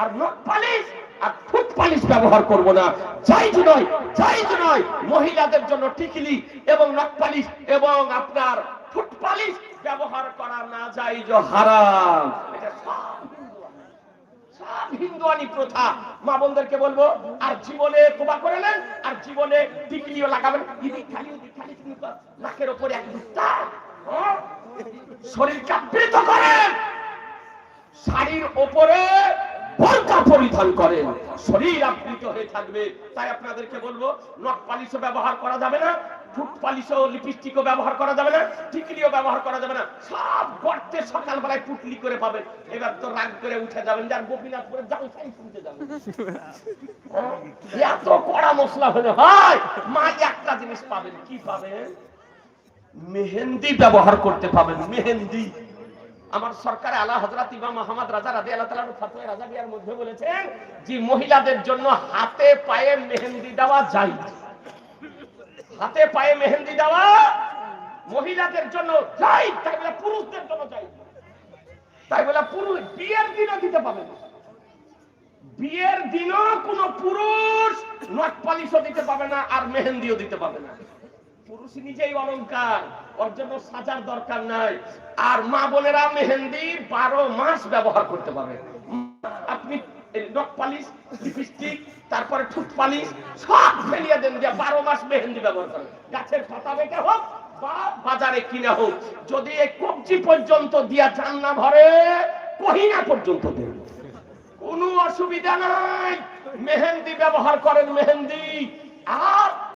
আর নখ পালিশ আর foot polish ব্যবহার করব না। জাইজ নয় জাইজ নয়, মহিলাদের জন্য টিকলি এবং নখ পালিশ এবং আপনার ফুট পালিশ ব্যবহার করা না জাইজ হারাম। হিন্দুয়ানি প্রথা। বলব, আর জীবনে করে নেন, আর জীবনে টিকলিও লাগাবেন। নাকের ওপরে এক আবৃত করেন। শাড়ির ওপরে পরিধান করেন। শরীর আবৃত হয়ে থাকবে। তাই আপনাদেরকে বলব, নখ পালিশও ব্যবহার করা যাবে না ফুট পালিশও, লিপস্টিকও ব্যবহার করা যাবে না, টিকলিও ব্যবহার করা যাবে না। সব গর্তে সকালবেলায় পুটলি করে পাবেন। এবার তো রাগ করে উঠে যাবেন যার গোপীনাথপুরে জালসাই শুনতে যাবেন হ্যাঁ? এত কড়া মশলা হলে হয় মা একটা জিনিস পাবেন, কি পাবেন? মেহেন্দি ব্যবহার করতে পাবেন, মেহেন্দি। আমার সরকার আলা হজরত ইমাম মোহাম্মদ রাজা রাজি আল্লাহ তাআলার ফতোয়া রাজা বিয়ার মধ্যে বলেছেন যে মহিলাদের জন্য হাতে পায়ে মেহেন্দি দেওয়া যায়। হাতে পায়ে মেহেন্দি দেওয়া মহিলাদের জন্য যাই তাই বলে পুরুষদের জন্য যাই তাই বলে পুরুষ বিয়ের দিনও দিতে পাবে না। বিয়ের দিনও কোন পুরুষ নখ পালিশও দিতে পাবে না আর মেহেন্দিও দিতে পাবে না। পুরুষ নিজেই অলংকার, ওর জন্য সাজার দরকার নাই। আর মা বোনেরা মেহেন্দি বারো মাস ব্যবহার করতে পারবে। আপনি তারপরে ঠুট পালিশ, সব ফেলিয়ে দেন যে বারো মাস মেহেন্দি ব্যবহার করেন। গাছের পাতা বেটে হোক বা বাজারে কিনা হোক, যদি এই কবজি পর্যন্ত দিয়া চান না কহিনা পর্যন্ত দেন। কোনো অসুবিধা নাই। মেহেন্দি ব্যবহার করেন মেহেন্দি। আর